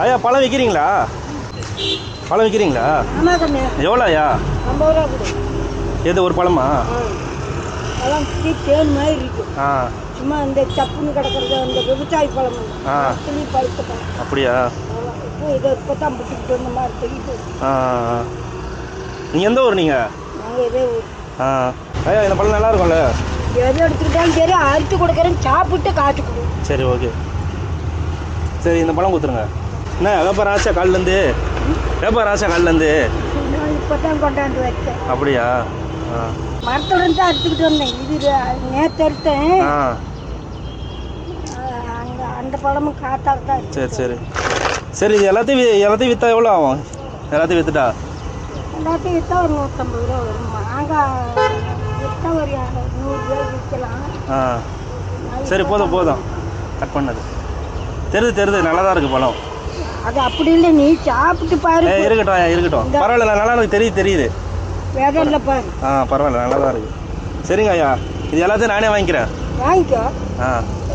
ஐயா பழம் விற்கிறீங்களா பழம் விற்கிறீங்களா எவ்வளோ ஐயா எது ஒரு பழமா? தேன் மாதிரி இருக்கு. ஆ. சும்மா இந்த சப்புன்னு கிடக்கிறது அந்த விவசாய பழம் ஆ. துளி பழுத்த பழம். அப்படியா. இப்போ இதை இப்போ தான் புட்டுக்கிட்டு வந்த மாதிரி தெரியுது. ஆ நீங்கள் எந்த ஊர் நீங்கள் நாங்கள் இதே ஊர். ஆ. ஐயா இந்த பழம் நல்லா இருக்கும்ல? எதை எடுத்துக்கிட்டாலும் சரி அறுத்து கொடுக்குறேன் சாப்பிட்டு காய்ச்சி கொடு. சரி ஓகே. சரி இந்த பழம் கொடுத்துருங்க. என்ன வியாபாரம் ஆச்சா காலிலேருந்து வியாபாரம் ஆச்சா காலிலேருந்து இப்போ தான் கொண்டாந்து வச்சேன். அப்படியா? மரத்துடன் தான் அறுத்துக்கிட்டு வந்தேன். இது நேற்று எடுத்தேன் ஆ. அங்கே அந்த பழமும் காத்தால தான் சரி சரி. சரி இது எல்லாத்தையும் எல்லாத்தையும் விற்றா எவ்வளோ ஆகும்? எல்லாத்தையும் விற்றுட்டா எல்லாத்தையும் விற்றா ஒரு நூற்றம்பது ரூபா வரும். மாங்காய் விற்றா ஒரு நூறுரூவா விற்கலாம் ஆ. சரி போதும் போதும். கட் பண்ணது. தெரியுது தெரியுது நல்லா தான் இருக்குது பழம். அது அப்படி இல்லை நீ சாப்பிட்டு பாரு. இருக்கட்டும் இருக்கட்டும். பரவாயில்ல நல்லா இருக்கு தெரியுது தெரியுது. வேதம் இல்லை பாரு. ஆ பரவாயில்ல நல்லா தான் இருக்குது சரிங்க ஐயா இது எல்லாத்தையும் நானே வாங்கிக்கிறேன். வாங்கிக்கோ. ஆ.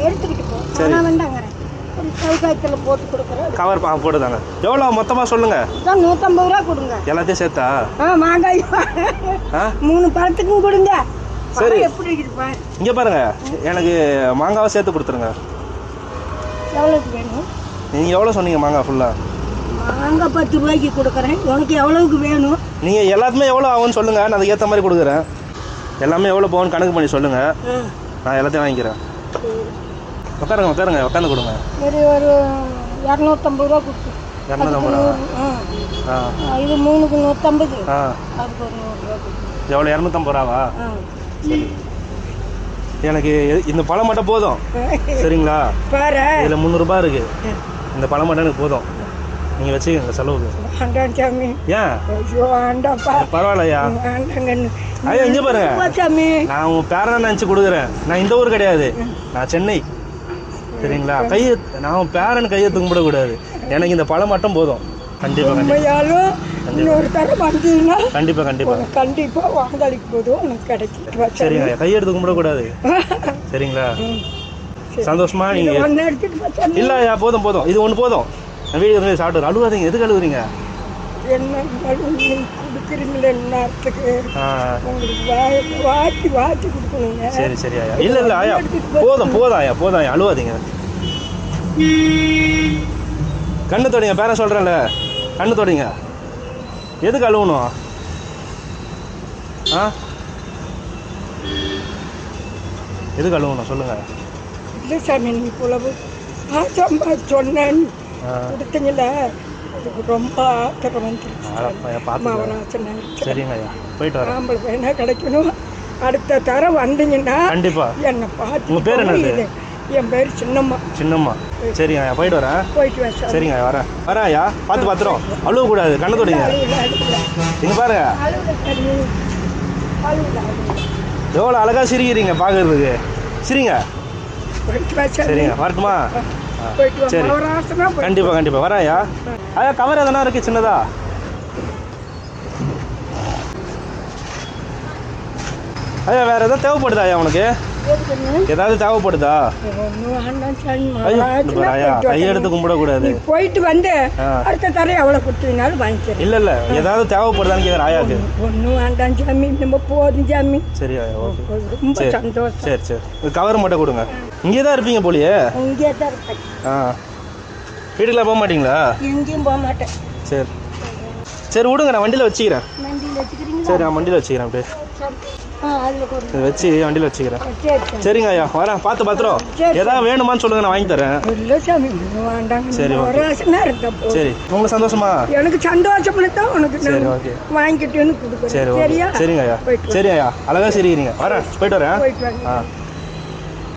எடுத்துக்கிட்டு போ. நான் வேண்டாங்கிறேன் ஒரு சவுகாயத்தில் போட்டு கொடுக்குறேன். கவர் பா போட்டுதாங்க எவ்வளோ மொத்தமாக சொல்லுங்கள் இதான் நூற்றம்பது ரூபா கொடுங்க. எல்லாத்தையும் சேர்த்தா? ஆ மாங்காய். ஆ? மூணு பழத்துக்கும் கொடுங்க. சரி. எப்படி இருக்குது பாரு. இங்கே பாருங்க எனக்கு மாங்காவை சேர்த்து கொடுத்துருங்க. எவ்வளோக்கு வேணும்? நீங்கள் எவ்வளோ சொன்னீங்க மாங்காய் ஃபுல்லாக மாங்காய் பத்து ரூபாய்க்கு கொடுக்குறேன். உனக்கு எவ்வளவுக்கு வேணும்? நீங்கள் எல்லாத்துமே எவ்வளோ ஆகும்னு சொல்லுங்கள் நான் அதுக்கேற்ற மாதிரி கொடுக்குறேன். எல்லாமே எவ்வளோ போகும்னு கணக்கு பண்ணி சொல்லுங்கள் நான் எல்லாத்தையும் வாங்கிக்கிறேன். உட்காருங்க உட்காருங்க உட்காந்து கொடுங்க. சரி ஒரு இரநூத்தம்பது ரூபா கொடுத்து. இரநூத்தம்பது ரூபா. இது மூணுக்கு நூற்றம்பது அதுக்கு ஒரு நூறுரூவா எவ்வளோ இரநூத்தம்பது ரூபாவா? சரி எனக்கு இந்த பழம் மட்டும் போதும். சரிங்களா? இதில் முந்நூறுரூபா இருக்குது இந்த பழம் மட்டும் எனக்கு போதும். நீங்கள் வச்சுக்கோங்க செலவுக்கு வேண்டாம் சாமி ஏன் ஐயோ வேண்டாம்ப்பா பரவாயில்லையா? ஐயா இங்கே பாருங்க. சாமி நான் உன் பேரனை நினச்சி கொடுக்குறேன். நான் இந்த ஊர் கிடையாது. நான் சென்னை. சரிங்களா? கையை நான் உன் பேரன் கையை கும்பிடக்கூடாது எனக்கு இந்த பழம் மட்டும் போதும். கண்டிப்பாக கண்டிப்பாக இன்னொரு தரம் வந்தீங்கன்னா கண்டிப்பாக உனக்கு கண்டிப்பாக வாங்கலிக்கு போதும். உனக்கு கிடைக்கும் சரிங்க கையெடுத்து கும்பிடக்கூடாது. சரிங்களா? சந்தோஷமா நீங்கள் ஒன்று எடுத்துட்டு பா சாமி இல்லை ஐயா போதும் போதும். இது ஒன்று போதும். வீடு வந்து சாப்பிட்டு அழுவாதீங்க எதுக்கு அழுகுறீங்க? என்ன வாட்டி வாட்டி கொடுக்கணுங்க. சரி சரி ஐயா இல்லை இல்லை ஐயா போதும் போதும் ஐயா போதும் ஐயா அழுவாதீங்க. கண்ணு தொடிங்க. பேர சொல்கிறேன்ல கண்ணு தொடிங்க. எதுக்கு அழுவணும்? ஆ? எதுக்கு அழுவணும்? சொல்லுங்கள் சாமி புலவு ஆச்சம்பா சொன்னேன். கொடுத்தீங்கள அதுக்கு ரொம்ப ஆத்திரம் வந்துருச்சு சரிங்க போயிட்டு வரேன். ஆம்பளை பையனா கிடைக்கணும்? அடுத்த தரம் வந்தீங்கன்னா கண்டிப்பாக என்னை பார்த்து உங்க பேர் என்னது? இது. என் பேர் சின்னம்மா. சின்னம்மா. சரிங்க ஐயா போயிட்டு வரேன். போயிட்டு வா சாமி. சரிங்க வரேன். வரேன் ஐயா பார்த்து பார்த்துரும் அழுவக்கூடாது கண்ணு தொடிங்க. இங்கே பாருங்க. எவ்வளோ அழகாக சிரிக்கிறீங்க பார்க்கறதுக்கு சிரிங்க. சரிங்க வரட்டுமா? சரி. போய் கண்டிப்பாக ஐயா ஐயா கவர் எதனா இருக்கு சின்னதா? ஐயா வேற எதாவது தேவைப்படுதா ஐயா உனக்கு? ஏதாவது தேவைப்படுதா? கையெடுத்து கும்பிடக்கூடாது. போயிட்டு வந்து. அடுத்த தரம் எவ்வளோ கொடுத்தீங்கனாலும் வாங்கிக்கிறேன் இல்லை இல்லை ஏதாவது தேவைப்படுதான்னு கேட்குறேன் ஐயாக்கு ஒன்றும் வேண்டாம் சாமி நம்ம போதும் சாமி. சரி ரொம்ப சரி. சந்தோஷம். சரி சரி. கவர் மட்டும் கொடுங்க. இங்கே தான் இருப்பீங்க போலியே? இங்கே தான் இருப்பேன். ஆ. வீட்டுக்குலாம் போக மாட்டீங்களா? எங்கேயும் போக மாட்டேன். சரி. சரி விடுங்க நான் வண்டியில் வச்சுக்கிறேன். சரி நான் வண்டியில் வச்சுக்கிறேன் அப்படியே. இதை வச்சு வண்டியில் வச்சுக்கிறேன். சரி சரி. சரிங்க ஐயா வரேன். பார்த்து பார்த்துரும். ஏதாவது வேணுமான்னு சொல்லுங்க நான் வாங்கி தரேன். சரி, சரி உங்களுக்கு சந்தோஷமா? எனக்கு சந்தோஷம்னு தான் உனக்கு சரி ஓகே. வாங்கிட்டு சரி ஓகே. சரியா? சரிங்க ஐயா. சரி ஐயா அழகா சிரிக்கிறீங்க வரேன். போயிட்டு வரேன். ஆ.